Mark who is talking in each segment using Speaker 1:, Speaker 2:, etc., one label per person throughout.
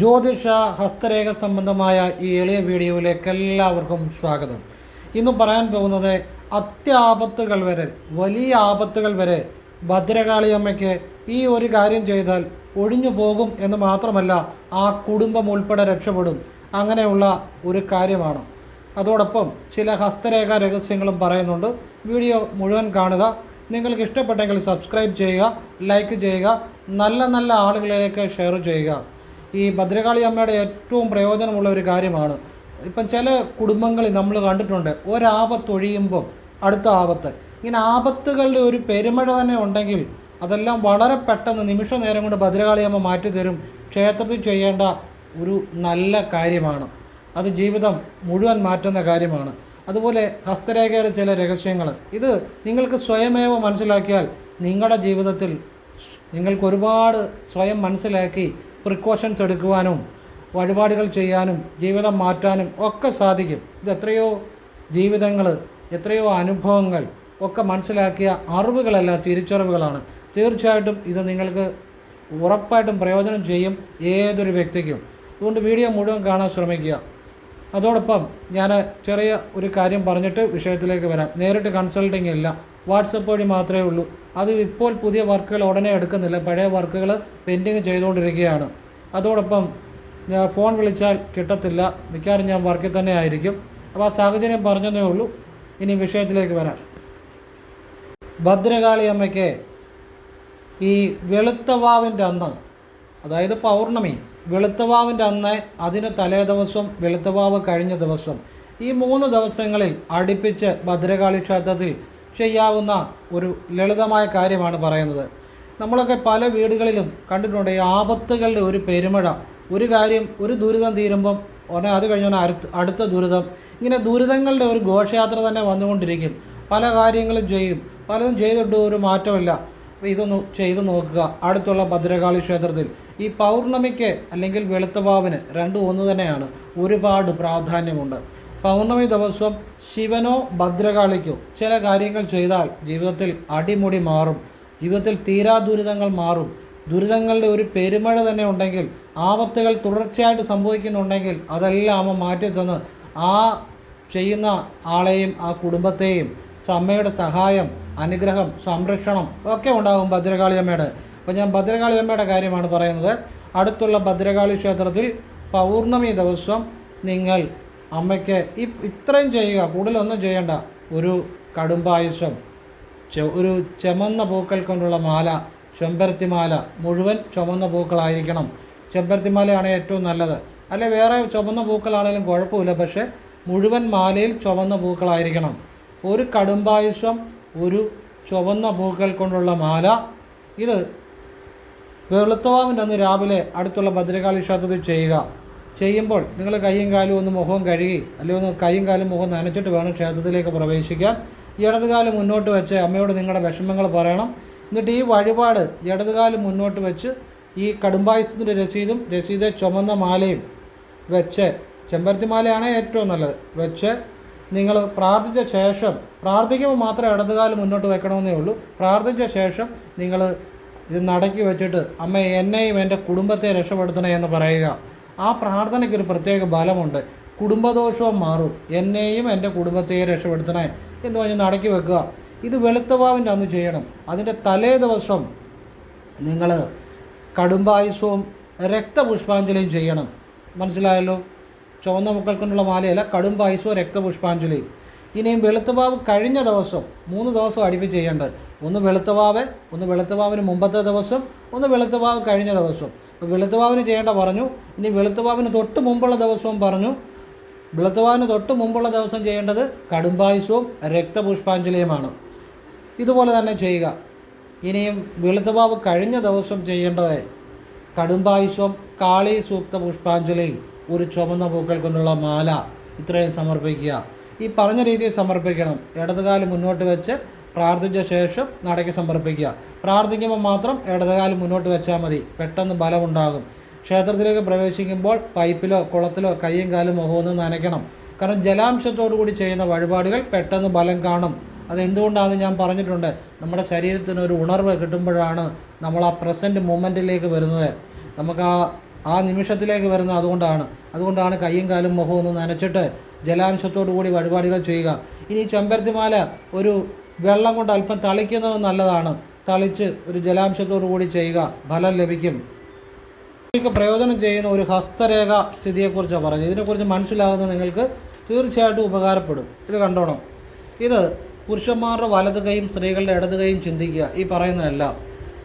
Speaker 1: ജ്യോതിഷ ഹസ്തരേഖ സംബന്ധമായ ഈ എളിയ വീഡിയോയിലേക്ക് എല്ലാവർക്കും സ്വാഗതം. ഇന്ന് പറയാൻ പോകുന്നത് അത്യാപത്തുകൾ വരെ വലിയ ആപത്തുകൾ വരെ ഭദ്രകാളിയമ്മയ്ക്ക് ഈ ഒരു കാര്യം ചെയ്താൽ ഒഴിഞ്ഞു പോകും എന്ന് മാത്രമല്ല ആ കുടുംബം ഉൾപ്പെടെ രക്ഷപ്പെടും. അങ്ങനെയുള്ള ഒരു കാര്യമാണ്. അതോടൊപ്പം ചില ഹസ്തരേഖ രഹസ്യങ്ങളും പറയുന്നുണ്ട്. വീഡിയോ മുഴുവൻ കാണുക. നിങ്ങൾക്ക് ഇഷ്ടപ്പെട്ടെങ്കിൽ സബ്സ്ക്രൈബ് ചെയ്യുക ലൈക്ക് ചെയ്യുക. നല്ല നല്ല ആളുകളിലേക്ക് ഷെയർ ചെയ്യുക. ഈ ഭദ്രകാളി അമ്മയുടെ ഏറ്റവും പ്രയോജനമുള്ള ഒരു കാര്യമാണ്. ഇപ്പം ചില കുടുംബങ്ങളിൽ നമ്മൾ കണ്ടിട്ടുണ്ട് ഒരാപത്ത് ഒഴിയുമ്പോൾ അടുത്ത ആപത്ത്. ഇങ്ങനെ ആപത്തുകളുടെ ഒരു പെരുമഴ തന്നെ ഉണ്ടെങ്കിൽ അതെല്ലാം വളരെ പെട്ടെന്ന് നിമിഷ നേരം കൊണ്ട് ഭദ്രകാളി അമ്മ മാറ്റിത്തരും. ക്ഷേത്രത്തിൽ ചെയ്യേണ്ട ഒരു നല്ല കാര്യമാണ്. അത് ജീവിതം മുഴുവൻ മാറ്റുന്ന കാര്യമാണ്. അതുപോലെ ഹസ്തരേഖയുടെ ചില രഹസ്യങ്ങൾ. ഇത് നിങ്ങൾക്ക് സ്വയമേവ മനസ്സിലാക്കിയാൽ നിങ്ങളുടെ ജീവിതത്തിൽ നിങ്ങൾക്ക് ഒരുപാട് സ്വയം മനസ്സിലാക്കി പ്രിക്കോഷൻസ് എടുക്കുവാനും വഴിപാടുകൾ ചെയ്യാനും ജീവിതം മാറ്റാനും ഒക്കെ സാധിക്കും. ഇത് എത്രയോ ജീവിതങ്ങൾ എത്രയോ അനുഭവങ്ങൾ ഒക്കെ മനസ്സിലാക്കിയ അറിവുകളല്ല തിരിച്ചറിവുകളാണ്. തീർച്ചയായിട്ടും ഇത് നിങ്ങൾക്ക് ഉറപ്പായിട്ടും പ്രയോജനം ചെയ്യും ഏതൊരു വ്യക്തിക്കും. അതുകൊണ്ട് വീഡിയോ മുഴുവൻ കാണാൻ ശ്രമിക്കുക. അതോടൊപ്പം ഞാൻ ചെറിയ ഒരു കാര്യം പറഞ്ഞിട്ട് വിഷയത്തിലേക്ക് വരാം. നേരിട്ട് കൺസൾട്ടിങ് ഇല്ല. വാട്സപ്പ് വഴി മാത്രമേ ഉള്ളൂ. അത് ഇപ്പോൾ പുതിയ വർക്കുകൾ ഉടനെ എടുക്കുന്നില്ല. പഴയ വർക്കുകൾ പെൻഡിങ് ചെയ്തുകൊണ്ടിരിക്കുകയാണ്. അതോടൊപ്പം ഫോൺ വിളിച്ചാൽ കിട്ടത്തില്ല. മിക്കവാറും ഞാൻ വർക്കിൽ തന്നെ ആയിരിക്കും. അപ്പോൾ ആ സാഹചര്യം പറഞ്ഞതേ ഉള്ളൂ. ഇനി വിഷയത്തിലേക്ക് വരാം. ഭദ്രകാളി അമ്മയ്ക്ക് ഈ വെളുത്തവാവിന്റെ അന്ന് അതായത് പൗർണമി വെളുത്തവാവിന്റെ അന്ന് അതിന് തലേ ദിവസം വെളുത്തവാവ് കഴിഞ്ഞ ദിവസം ഈ മൂന്ന് ദിവസങ്ങളിൽ അടുപ്പിച്ച് ഭദ്രകാളി ക്ഷേത്രത്തിൽ ചെയ്യാവുന്ന ഒരു ലളിതമായ കാര്യമാണ് പറയുന്നത്. നമ്മളൊക്കെ പല വീടുകളിലും കണ്ടിട്ടുണ്ട് ഈ ആപത്തുകളുടെ ഒരു പെരുമഴ. ഒരു കാര്യം ഒരു ദുരിതം തീരുമ്പം ഉടനെ അത് കഴിഞ്ഞ അടുത്ത അടുത്ത ദുരിതം. ഇങ്ങനെ ദുരിതങ്ങളുടെ ഒരു ഘോഷയാത്ര തന്നെ വന്നുകൊണ്ടിരിക്കും. പല കാര്യങ്ങളും ചെയ്യും. പലതും ചെയ്തിട്ട് ഒരു മാറ്റമില്ല. അപ്പോൾ ഇതൊന്ന് ചെയ്തു നോക്കുക. അടുത്തുള്ള ഭദ്രകാളി ക്ഷേത്രത്തിൽ ഈ പൗർണമിക്ക് അല്ലെങ്കിൽ വെളുത്തവാവിന് രണ്ടും ഒന്ന് തന്നെയാണ് ഒരുപാട് പ്രാധാന്യമുണ്ട്. പൗർണമി ദിവസം ശിവനോ ഭദ്രകാളിക്കോ ചില കാര്യങ്ങൾ ചെയ്താൽ ജീവിതത്തിൽ അടിമുടി മാറും. ജീവിതത്തിൽ തീരാ ദുരിതങ്ങൾ മാറും. ദുരിതങ്ങളുടെ ഒരു പെരുമഴ തന്നെ ഉണ്ടെങ്കിൽ ആപത്തുകൾ തുടർച്ചയായിട്ട് സംഭവിക്കുന്നുണ്ടെങ്കിൽ അതെല്ലാം അമ്മ മാറ്റി തന്ന് ആ ചെയ്യുന്ന ആളെയും ആ കുടുംബത്തെയും സമ്മയുടെ സഹായം അനുഗ്രഹം സംരക്ഷണം ഒക്കെ ഉണ്ടാകും ഭദ്രകാളി അമ്മയുടെ. അപ്പോൾ ഞാൻ ഭദ്രകാളി അമ്മയുടെ കാര്യമാണ് പറയുന്നത്. അടുത്തുള്ള ഭദ്രകാളി ക്ഷേത്രത്തിൽ പൗർണമി ദിവസം നിങ്ങൾ അമ്മയ്ക്ക് ഇത്രയും ചെയ്യുക കൂടുതലൊന്നും ചെയ്യേണ്ട. ഒരു കടുംപായുസം ചെ- ഒരു ചുമന്ന പൂക്കൾ കൊണ്ടുള്ള മാല ചെമ്പരത്തിമാല മുഴുവൻ ചുമന്ന പൂക്കളായിരിക്കണം. ചെമ്പരത്തിമാലയാണ് ഏറ്റവും നല്ലത്. അല്ലെ വേറെ ചുമന്ന പൂക്കളാണെങ്കിലും കുഴപ്പമില്ല പക്ഷേ മുഴുവൻ മാലയിൽ ചുവന്ന പൂക്കളായിരിക്കണം. ഒരു കടുംപായുസം ഒരു ചുവന്ന പൂക്കൾ കൊണ്ടുള്ള മാല. ഇത് വെളുത്തവാവിന്റെ അന്ന് രാവിലെ അടുത്തുള്ള ഭദ്രകാളി ക്ഷേത്രത്തിൽ ചെയ്യുക. ചെയ്യുമ്പോൾ നിങ്ങൾ കൈയും കാലും ഒന്ന് മുഖവും കഴുകി അല്ലെങ്കിൽ ഒന്ന് കൈയും കാലും മുഖം നനച്ചിട്ട് വേണം ക്ഷേത്രത്തിലേക്ക് പ്രവേശിക്കാൻ. ഇടതുകാലം മുന്നോട്ട് വെച്ച് അമ്മയോട് നിങ്ങളുടെ വിഷമങ്ങൾ പറയണം. എന്നിട്ട് ഈ വഴിപാട് ഇടതുകാൽ മുന്നോട്ട് വെച്ച് ഈ കടുംബായുസത്തിന്റെ രസീതും രസീത് ചുമന്ന മാലയും വെച്ച് ചെമ്പരത്തി മാലയാണ് ഏറ്റവും നല്ലത്. വെച്ച് നിങ്ങൾ പ്രാർത്ഥിച്ച ശേഷം പ്രാർത്ഥിക്കുമ്പോൾ മാത്രം ഇടതുകാൽ മുന്നോട്ട് വെക്കണമെന്നേ ഉള്ളൂ. പ്രാർത്ഥിച്ച ശേഷം നിങ്ങൾ ഇത് നടക്കി വെച്ചിട്ട് അമ്മ എന്നെയും എന്റെ കുടുംബത്തെ രക്ഷപ്പെടുത്തണേ എന്ന് പറയുക. ആ പ്രാർത്ഥനയ്ക്കൊരു പ്രത്യേക ബലമുണ്ട്. കുടുംബദോഷവും മാറും. എന്നെയും എന്റെ കുടുംബത്തെയും രക്ഷപ്പെടുത്തണേ എന്ന് പറഞ്ഞ് നടക്കി വെക്കുക. ഇത് വെളുത്തവാവിന്റെ അന്ന് ചെയ്യണം. അതിന്റെ തലേ ദിവസം നിങ്ങൾ കടുംബായുസവും രക്തപുഷ്പാഞ്ജലിയും ചെയ്യണം. മനസ്സിലായല്ലോ? ചുവന്ന മുക്കൾ കൊണ്ടുള്ള മാലയല്ല കടുംബായുസവും രക്തപുഷ്പാഞ്ജലിയും. ഇനിയും വെളുത്തവാവ് കഴിഞ്ഞ ദിവസം മൂന്ന് ദിവസം അടുപ്പിച്ച് ചെയ്യേണ്ടത്. ഒന്ന് വെളുത്തവാവ് ഒന്ന് വെളുത്തവാവിന് മുമ്പത്തെ ദിവസം ഒന്ന് വെളുത്തവാവ് കഴിഞ്ഞ ദിവസം. വെളുത്തവാവിന് ചെയ്യേണ്ട പറഞ്ഞു. ഇനി വെളുത്തവാവിന് തൊട്ട് മുമ്പുള്ള ദിവസവും പറഞ്ഞു. വെളുത്തവാവിന് തൊട്ട് മുമ്പുള്ള ദിവസം ചെയ്യേണ്ടത് കടുംബായുസവും രക്തപുഷ്പാഞ്ജലിയുമാണ്. ഇതുപോലെ തന്നെ ചെയ്യുക. ഇനിയും വെളുത്തുവാവ് കഴിഞ്ഞ ദിവസം ചെയ്യേണ്ടത് കടുംബായുസ്വം കാളി സൂക്ത പുഷ്പാഞ്ജലി ഒരു ചുമന്ന പൂക്കൾ കൊണ്ടുള്ള മാല ഇത്രയും സമർപ്പിക്കുക. ഈ പറഞ്ഞ രീതിയിൽ സമർപ്പിക്കണം. ഇടതുകാൽ മുന്നോട്ട് വെച്ച് പ്രാർത്ഥിച്ച ശേഷം നടയ്ക്ക് സമർപ്പിക്കുക. പ്രാർത്ഥിക്കുമ്പോൾ മാത്രം ഇടതുകാലം മുന്നോട്ട് വെച്ചാൽ മതി. പെട്ടെന്ന് ബലമുണ്ടാകും. ക്ഷേത്രത്തിലേക്ക് പ്രവേശിക്കുമ്പോൾ പൈപ്പിലോ കുളത്തിലോ കൈയും കാലും മുഖവും ഒന്ന് നനയ്ക്കണം. കാരണം ജലാംശത്തോടു കൂടി ചെയ്യുന്ന വഴിപാടുകൾ പെട്ടെന്ന് ഫലം കാണും. അതെന്തുകൊണ്ടാണെന്ന് ഞാൻ പറഞ്ഞിട്ടുണ്ട്? നമ്മുടെ ശരീരത്തിന് ഒരു ഉണർവ് കിട്ടുമ്പോഴാണ് നമ്മൾ ആ പ്രസന്റ് മൊമെന്റിലേക്ക് വരുന്നത്. നമുക്ക് ആ ആ നിമിഷത്തിലേക്ക് വരുന്ന അതുകൊണ്ടാണ്. അതുകൊണ്ടാണ് കൈയും കാലും മുഖവും ഒന്ന് നനച്ചിട്ട് ജലാംശത്തോടു കൂടി വഴിപാടുകൾ ചെയ്യുക. ഇനി ചെമ്പരത്തിമാല ഒരു വെള്ളം കൊണ്ട് അല്പം തളിക്കുന്നത് നല്ലതാണ്. തളിച്ച് ഒരു ജലാംശത്തോടു കൂടി ചെയ്യുക. ഫലം ലഭിക്കും. നിങ്ങൾക്ക് പ്രയോജനം ചെയ്യുന്ന ഒരു ഹസ്തരേഖ സ്ഥിതിയെക്കുറിച്ചാണ് പറഞ്ഞത് ഇതിനെക്കുറിച്ച് മനസ്സിലാകുന്നത് നിങ്ങൾക്ക് തീർച്ചയായിട്ടും ഉപകാരപ്പെടും. ഇത് കണ്ടോണം. ഇത് പുരുഷന്മാരുടെ വലത് കൈയും സ്ത്രീകളുടെ ഇടത് കൈയും ചിന്തിക്കുക. ഈ പറയുന്നതെല്ലാം.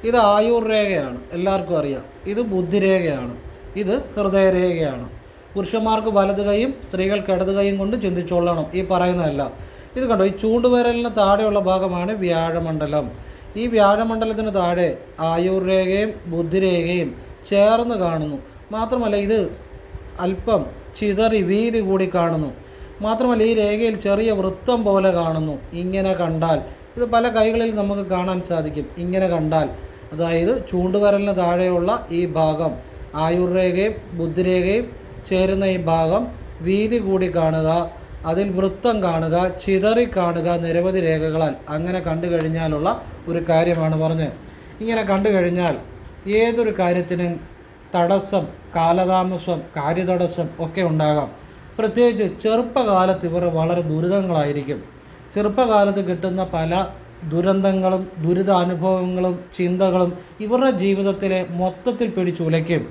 Speaker 1: ഇത് ആയുർ രേഖയാണ് എല്ലാവർക്കും അറിയാം. ഇത് ബുദ്ധിരേഖയാണ്. ഇത് ഹൃദയരേഖയാണ്. പുരുഷന്മാർക്ക് വലത് കൈയും സ്ത്രീകൾക്ക് ഇടത് കൈയും കൊണ്ട് ചിന്തിച്ചോളണം. ഈ പറയുന്നതെല്ലാം. ഇത് കണ്ടോ? ഈ ചൂണ്ടുവിരലിന് താഴെയുള്ള ഭാഗമാണ് വ്യാഴമണ്ഡലം. ഈ വ്യാഴമണ്ഡലത്തിന് താഴെ ആയുർ രേഖയും ബുദ്ധിരേഖയും ചേർന്ന് കാണുന്നു. മാത്രമല്ല ഇത് അല്പം ചിതറി വീതി കൂടി കാണുന്നു. മാത്രമല്ല ഈ രേഖയിൽ ചെറിയ വൃത്തം പോലെ കാണുന്നു. ഇങ്ങനെ കണ്ടാൽ. ഇത് പല കൈകളിൽ നമുക്ക് കാണാൻ സാധിക്കും. ഇങ്ങനെ കണ്ടാൽ. അതായത് ചൂണ്ടുവരലിന് താഴെയുള്ള ഈ ഭാഗം ആയുർരേഖയും ബുദ്ധിരേഖയും ചേരുന്ന ഈ ഭാഗം വീതി കൂടി കാണുക അതിൽ വൃത്തം കാണുക ചിതറി കാണുക നിരവധി രേഖകളാൽ. അങ്ങനെ കണ്ടു കഴിഞ്ഞാലുള്ള ഒരു കാര്യമാണ് പറഞ്ഞത്. ഇങ്ങനെ കണ്ടു കഴിഞ്ഞാൽ ഏതൊരു കാര്യത്തിനും തടസ്സം കാലതാമസം കാര്യതടസ്സം ഒക്കെ ഉണ്ടാകാം. പ്രത്യേകിച്ച് ചെറുപ്പകാലത്ത് ഇവർ വളരെ ദുരിതങ്ങളായിരിക്കും. ചെറുപ്പകാലത്ത് കിട്ടുന്ന പല ദുരന്തങ്ങളും ദുരിതാനുഭവങ്ങളും ചിന്തകളും ഇവരുടെ ജീവിതത്തിലെ മൊത്തത്തിൽ പിടിച്ചുലയ്ക്കും.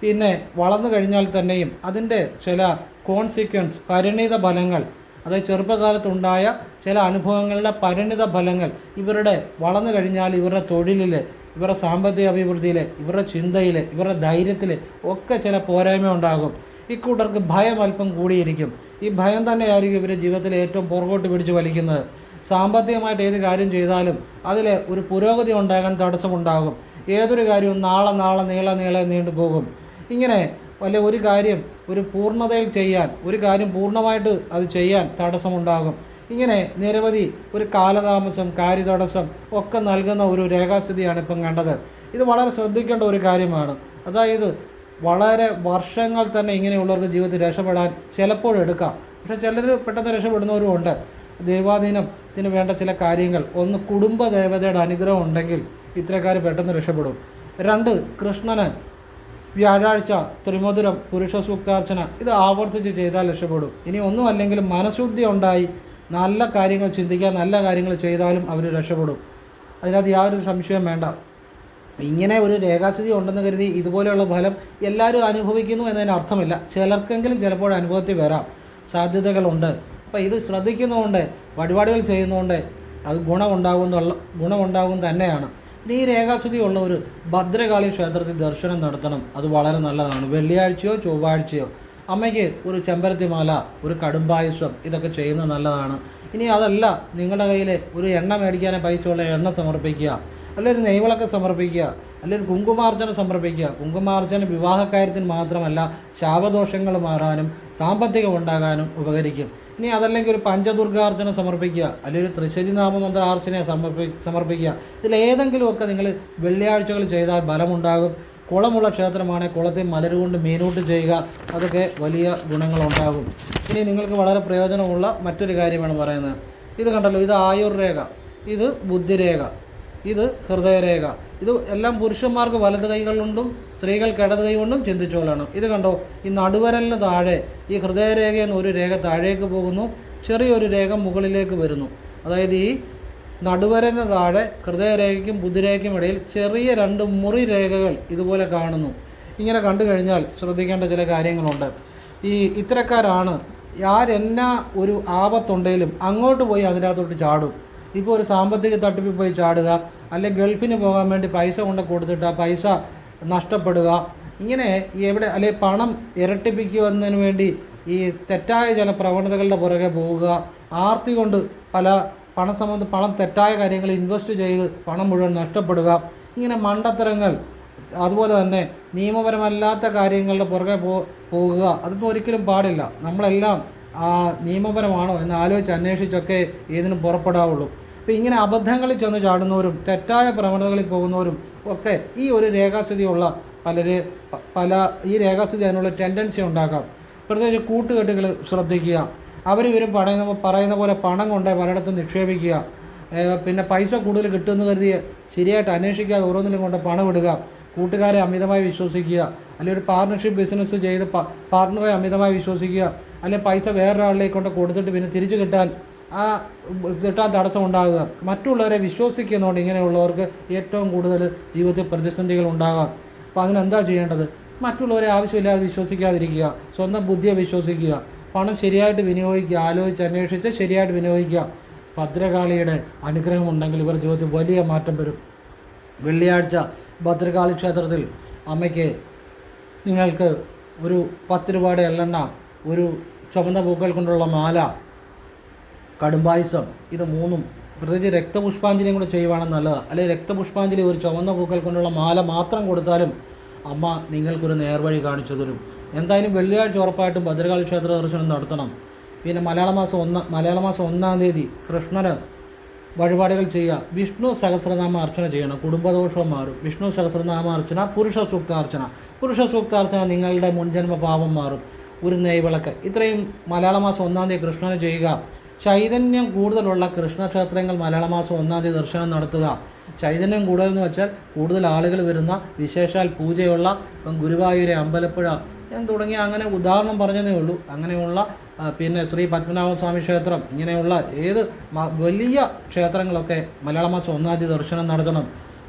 Speaker 1: പിന്നെ വളർന്നു കഴിഞ്ഞാൽ തന്നെയും അതിന്റെ ചില കോൺസിക്വൻസ് പരിണിത ഫലങ്ങൾ അതായത് ചെറുപ്പകാലത്തുണ്ടായ ചില അനുഭവങ്ങളുടെ പരിണിത ഫലങ്ങൾ ഇവരുടെ വളർന്നു കഴിഞ്ഞാൽ ഇവരുടെ തൊഴിലിൽ ഇവരുടെ സാമ്പത്തിക അഭിവൃദ്ധിയിൽ ഇവരുടെ ചിന്തയിൽ ഇവരുടെ ധൈര്യത്തിൽ ഒക്കെ ചില പോരായ്മ ഉണ്ടാകും. ഇക്കൂട്ടർക്ക് ഭയം അല്പം കൂടിയിരിക്കും. ഈ ഭയം തന്നെയായിരിക്കും ഇവരുടെ ജീവിതത്തിൽ ഏറ്റവും പുറകോട്ട് പിടിച്ച് വലിക്കുന്നത്. സാമ്പത്തികമായിട്ട് ഏത് കാര്യം ചെയ്താലും അതിൽ ഒരു പുരോഗതി ഉണ്ടാകാൻ തടസ്സമുണ്ടാകും. ഏതൊരു കാര്യവും നാളെ നാളെ നീളെ നീളെ നീണ്ടു പോകും. ഇങ്ങനെ വല്ല ഒരു കാര്യം ഒരു പൂർണതയിൽ ചെയ്യാൻ ഒരു കാര്യം പൂർണമായിട്ട് അത് ചെയ്യാൻ തടസ്സമുണ്ടാകും. ഇങ്ങനെ നിരവധി ഒരു കാലതാമസം കാര്യതടസ്സം ഒക്കെ നൽകുന്ന ഒരു രേഖാസ്ഥിതിയാണ് ഇപ്പം കണ്ടത്. ഇത് വളരെ ശ്രദ്ധിക്കേണ്ട ഒരു കാര്യമാണ്. അതായത് വളരെ വർഷങ്ങൾ തന്നെ ഇങ്ങനെയുള്ളവർക്ക് ജീവിതത്തിൽ രക്ഷപ്പെടാൻ ചിലപ്പോഴും എടുക്കാം. പക്ഷെ ചിലർ പെട്ടെന്ന് രക്ഷപ്പെടുന്നവരും ഉണ്ട്. ദൈവാധീനത്തിന് വേണ്ട ചില കാര്യങ്ങൾ. ഒന്ന് കുടുംബ ദേവതയുടെ അനുഗ്രഹം ഉണ്ടെങ്കിൽ ഇത്തരക്കാർ പെട്ടെന്ന് രക്ഷപ്പെടും. രണ്ട് കൃഷ്ണന് വ്യാഴാഴ്ച ത്രിമധുരം പുരുഷ സൂക്താർച്ചന ഇത് ആവർത്തിച്ച് ചെയ്താൽ രക്ഷപ്പെടും. ഇനി ഒന്നും അല്ലെങ്കിലും മനഃശുദ്ധി ഉണ്ടായി നല്ല കാര്യങ്ങൾ ചിന്തിക്കാൻ നല്ല കാര്യങ്ങൾ ചെയ്താലും അവർ രക്ഷപ്പെടും. അതിനകത്ത് യാതൊരു സംശയം വേണ്ട. ഇങ്ങനെ ഒരു രേഖാസ്ഥിതി ഉണ്ടെന്ന് കരുതി ഇതുപോലെയുള്ള ഫലം എല്ലാവരും അനുഭവിക്കുന്നു എന്നതിന് അർത്ഥമില്ല. ചിലർക്കെങ്കിലും ചിലപ്പോൾ അനുഭവത്തിൽ വരാം. സാധ്യതകളുണ്ട്. അപ്പോൾ ഇത് ശ്രദ്ധിക്കുന്നതുകൊണ്ട് വഴിപാടുകൾ ചെയ്യുന്നതുകൊണ്ട് അത് ഗുണമുണ്ടാകുന്നുള്ള ഗുണമുണ്ടാകും തന്നെയാണ്. ഈ രേഖാസ്ഥിതി ഉള്ള ഒരു ഭദ്രകാളി ക്ഷേത്രത്തിൽ ദർശനം നടത്തണം. അത് വളരെ നല്ലതാണ്. വെള്ളിയാഴ്ചയോ ചൊവ്വാഴ്ചയോ. അമ്മയ്ക്ക് ഒരു ചെമ്പരത്തിമാല ഒരു കടുംപായുസം ഇതൊക്കെ ചെയ്യുന്നത് നല്ലതാണ്. ഇനി അതല്ല നിങ്ങളുടെ കയ്യിൽ ഒരു എണ്ണ മേടിക്കാനേ പൈസയുള്ള എണ്ണ സമർപ്പിക്കുക അല്ലെങ്കിൽ ഒരു നെയ്വിളക്ക് സമർപ്പിക്കുക അല്ലെങ്കിൽ ഒരു കുങ്കുമാർച്ചന സമർപ്പിക്കുക. കുങ്കുമാർജന വിവാഹക്കാര്യത്തിന് മാത്രമല്ല ശാപദോഷങ്ങൾ മാറാനും സാമ്പത്തികം ഉണ്ടാകാനും ഉപകരിക്കും. ഇനി അതല്ലെങ്കിൽ ഒരു പഞ്ചദുർഗാർച്ചന സമർപ്പിക്കുക അല്ലെങ്കിൽ ഒരു ത്രിശതി നാമമന്ത്ര അർച്ചന സമർപ്പി സമർപ്പിക്കുക. ഇതിലേതെങ്കിലുമൊക്കെ നിങ്ങൾ വെള്ളിയാഴ്ചകൾ ചെയ്താൽ ബലമുണ്ടാകും കുളമുള്ള ക്ഷേത്രമാണ്. കുളത്തിൽ മലരുകൊണ്ട് മീനൂട്ട് ചെയ്യുക. അതൊക്കെ വലിയ ഗുണങ്ങളുണ്ടാകും. ഇനി നിങ്ങൾക്ക് വളരെ പ്രയോജനമുള്ള മറ്റൊരു കാര്യമാണ് പറയുന്നത്. ഇത് കണ്ടല്ലോ ഇത് ആയുർരേഖ ഇത് ബുദ്ധിരേഖ ഇത് ഹൃദയരേഖ ഇത് എല്ലാം പുരുഷന്മാർക്ക് വലത് സ്ത്രീകൾ ഇടത് കൈ കൊണ്ടും ചിന്തിച്ചോളണം. ഇത് കണ്ടോ ഈ നടുവരലിന് താഴെ ഈ ഹൃദയരേഖ എന്നൊരു രേഖ താഴേക്ക് പോകുന്നു. ചെറിയൊരു രേഖ മുകളിലേക്ക് വരുന്നു. അതായത് ഈ നടുവരലിന് താഴെ ഹൃദയരേഖയ്ക്കും ബുദ്ധിരേഖയ്ക്കും ഇടയിൽ ചെറിയ രണ്ട് മുറി രേഖകൾ ഇതുപോലെ കാണുന്നു. ഇങ്ങനെ കണ്ടു കഴിഞ്ഞാൽ ശ്രദ്ധിക്കേണ്ട ചില കാര്യങ്ങളുണ്ട്. ഈ ഇത്തരക്കാരാണ് ആരെന്നാ ഒരു ആപത്തുണ്ടെങ്കിലും അങ്ങോട്ട് പോയി അതിനകത്തോട്ട് ചാടും. ഇപ്പോൾ ഒരു സാമ്പത്തിക തട്ടിപ്പിൽ പോയി ചാടുക അല്ലെ ഗൾഫിന് പോകാൻ വേണ്ടി പൈസ കൊണ്ട് കൊടുത്തിട്ട് ആ പൈസ നഷ്ടപ്പെടുക. ഇങ്ങനെ എവിടെ അല്ലെ പണം ഇരട്ടിപ്പിക്കുന്നതിന് വേണ്ടി ഈ തെറ്റായ ചില പ്രവണതകളുടെ പുറകെ പോവുക ആർത്തി കൊണ്ട് പല പണം സംബന്ധ പണം തെറ്റായ കാര്യങ്ങൾ ഇൻവെസ്റ്റ് ചെയ്ത് പണം മുഴുവൻ നഷ്ടപ്പെടുക. ഇങ്ങനെ മണ്ടത്തരങ്ങൾ. അതുപോലെ തന്നെ നിയമപരമല്ലാത്ത കാര്യങ്ങളുടെ പുറകെ പോ പോകുക. അതൊന്നും ഒരിക്കലും പാടില്ല. നമ്മളെല്ലാം ആ നിയമപരമാണോ എന്ന് ആലോചിച്ച് അന്വേഷിച്ചൊക്കെ ഏതിനും പുറപ്പെടാവുള്ളൂ. അപ്പോൾ ഇങ്ങനെ അബദ്ധങ്ങളിൽ ചെന്ന് ചാടുന്നവരും തെറ്റായ പ്രവണതകളിൽ പോകുന്നവരും ഒക്കെ ഈ ഒരു രേഖാസ്ഥിതിയുള്ള പലര് പല ഈ രേഖാസ്ഥിതി അതിനുള്ള ടെൻഡൻസി ഉണ്ടാക്കാം. പ്രത്യേകിച്ച് കൂട്ടുകെട്ടുകൾ ശ്രദ്ധിക്കുക. അവരിവരും പറയുന്ന പറയുന്ന പോലെ പണം കൊണ്ട് പലയിടത്തും നിക്ഷേപിക്കുക. പിന്നെ പൈസ കൂടുതൽ കിട്ടുമെന്ന് കരുതി ശരിയായിട്ട് അന്വേഷിക്കാതെ ഓരോന്നിലും കൊണ്ട് പണം ഇടുക. കൂട്ടുകാരെ അമിതമായി വിശ്വസിക്കുക. അല്ലെങ്കിൽ ഒരു പാർട്ണർഷിപ്പ് ബിസിനസ് ചെയ്ത് പാർട്ണറെ അമിതമായി വിശ്വസിക്കുക. അല്ലെങ്കിൽ പൈസ വേറൊരാളിലേക്ക് കൊണ്ട് കൊടുത്തിട്ട് പിന്നെ തിരിച്ചു കിട്ടാൻ ആ കിട്ടാൻ തടസ്സം ഉണ്ടാകുക. മറ്റുള്ളവരെ വിശ്വസിക്കുന്നതുകൊണ്ട് ഇങ്ങനെയുള്ളവർക്ക് ഏറ്റവും കൂടുതൽ ജീവിതത്തിൽ പ്രതിസന്ധികൾ ഉണ്ടാകാം. അപ്പോൾ അതിനെന്താ ചെയ്യേണ്ടത്? മറ്റുള്ളവരെ ആവശ്യമില്ലാതെ വിശ്വസിക്കാതിരിക്കുക. സ്വന്തം ബുദ്ധിയെ വിശ്വസിക്കുക. പണം ശരിയായിട്ട് വിനിയോഗിക്കുക ആലോചിച്ച് അന്വേഷിച്ച് ശരിയായിട്ട് വിനിയോഗിക്കുക. ഭദ്രകാളിയുടെ അനുഗ്രഹം ഉണ്ടെങ്കിൽ ഇവർ ജീവിതത്തിൽ വലിയ മാറ്റം വരും. വെള്ളിയാഴ്ച ഭദ്രകാളി ക്ഷേത്രത്തിൽ അമ്മയ്ക്ക് നിങ്ങൾക്ക് ഒരു പത്ത് രൂപയുടെ എള്ളെണ്ണ ഒരു ചുമന്ന പൂക്കൾ കൊണ്ടുള്ള മാല കടുംപായസം ഇത് മൂന്നും പ്രത്യേകിച്ച് രക്തപുഷ്പാഞ്ജലിയും കൂടെ ചെയ്യുവാണെങ്കിൽ നല്ലതാണ് അല്ലെങ്കിൽ രക്തപുഷ്പാഞ്ജലി ഒരു ചുവന്ന പൂക്കൾ കൊണ്ടുള്ള മാല മാത്രം കൊടുത്താലും അമ്മ നിങ്ങൾക്കൊരു നേർവഴി കാണിച്ചു തരും. എന്തായാലും വെള്ളിയാഴ്ച ഉറപ്പായിട്ടും ഭദ്രകാളി ക്ഷേത്ര ദർശനം നടത്തണം. പിന്നെ മലയാള മാസം ഒന്ന് മലയാള മാസം ഒന്നാം തീയതി കൃഷ്ണന് വഴിപാടുകൾ ചെയ്യുക. വിഷ്ണു സഹസ്രനാമ അർച്ചന ചെയ്യണം. കുടുംബദോഷവും മാറും വിഷ്ണു സഹസ്രനാമ അർച്ചന പുരുഷ സൂക്താർച്ചന. പുരുഷ സൂക്താർച്ചന നിങ്ങളുടെ മുൻജന്മ പാപം മാറും. ഒരു നെയ്വിളക്ക്. ഇത്രയും മലയാള മാസം ഒന്നാം തീയതി കൃഷ്ണന് ചെയ്യുക. ചൈതന്യം കൂടുതലുള്ള കൃഷ്ണക്ഷേത്രങ്ങൾ മലയാള മാസം ഒന്നാം തീയതി ദർശനം നടത്തുക. ചൈതന്യം കൂടുതലെന്ന് വെച്ചാൽ കൂടുതൽ ആളുകൾ വരുന്ന വിശേഷാൽ പൂജയുള്ള ഗുരുവായൂരെ അമ്പലപ്പുഴ ഞാൻ തുടങ്ങിയ അങ്ങനെ ഉദാഹരണം പറഞ്ഞതേ ഉള്ളൂ. അങ്ങനെയുള്ള പിന്നെ ശ്രീ പത്മനാഭസ്വാമി ക്ഷേത്രം ഇങ്ങനെയുള്ള ഏത് വലിയ ക്ഷേത്രങ്ങളൊക്കെ മലയാള മാസം ഒന്നാം തീയതി ദർശനം നടത്തണം.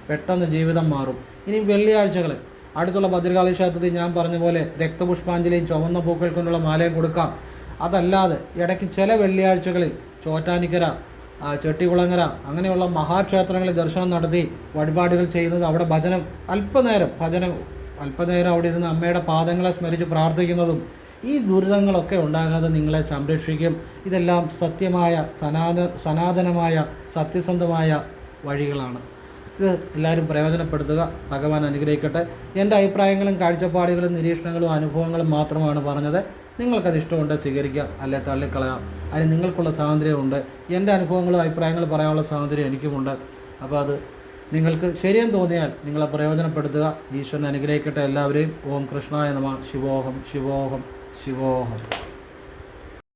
Speaker 1: പെട്ടെന്ന് ജീവിതം മാറും. ഇനി വെള്ളിയാഴ്ചകൾ അടുത്തുള്ള ഭദ്രകാളി ക്ഷേത്രത്തിൽ ഞാൻ പറഞ്ഞ പോലെ രക്തപുഷ്പാഞ്ജലിയും ചുവന്ന പൂക്കൾ കൊണ്ടുള്ള മാലയും കൊടുക്കാം. അതല്ലാതെ ഇടയ്ക്ക് ചില വെള്ളിയാഴ്ചകളിൽ ചോറ്റാനിക്കര ചെട്ടികുളങ്ങര അങ്ങനെയുള്ള മഹാക്ഷേത്രങ്ങളിൽ ദർശനം നടത്തി വഴിപാടുകൾ ചെയ്യുന്നത് അവിടെ ഭജനം അല്പനേരം ഭജനം അല്പനേരം അവിടെ ഇരുന്ന് അമ്മയുടെ പാദങ്ങളെ സ്മരിച്ച് പ്രാർത്ഥിക്കുന്നതും ഈ ദുരിതങ്ങളൊക്കെ ഉണ്ടാകാതെ നിങ്ങളെ സംരക്ഷിക്കും. ഇതെല്ലാം സത്യമായ സനാത സനാതനമായ സത്യസന്ധമായ വഴികളാണ്. ഇത് എല്ലാവരും പ്രയോജനപ്പെടുത്തുക ഭഗവാൻ അനുഗ്രഹിക്കട്ടെ. എന്റെ അഭിപ്രായങ്ങളും കാഴ്ചപ്പാടുകളും നിരീക്ഷണങ്ങളും അനുഭവങ്ങളും മാത്രമാണ് പറഞ്ഞത്. നിങ്ങൾക്കത് ഇഷ്ടമുണ്ട് സ്വീകരിക്കാം അല്ലെ തള്ളിക്കളയാം. അതിന് നിങ്ങൾക്കുള്ള സ്വാതന്ത്ര്യമുണ്ട്. എന്റെ അനുഭവങ്ങളും അഭിപ്രായങ്ങളും പറയാനുള്ള സ്വാതന്ത്ര്യം എനിക്കുമുണ്ട്. അപ്പോൾ അത് നിങ്ങൾക്ക് ശരിയെന്ന് തോന്നിയാൽ നിങ്ങളെ പ്രയോജനപ്പെടുത്തുക. ഈശ്വരൻ അനുഗ്രഹിക്കട്ടെ എല്ലാവരെയും. ഓം കൃഷ്ണായ നമ. ശിവോഹം ശിവോഹം ശിവോഹം.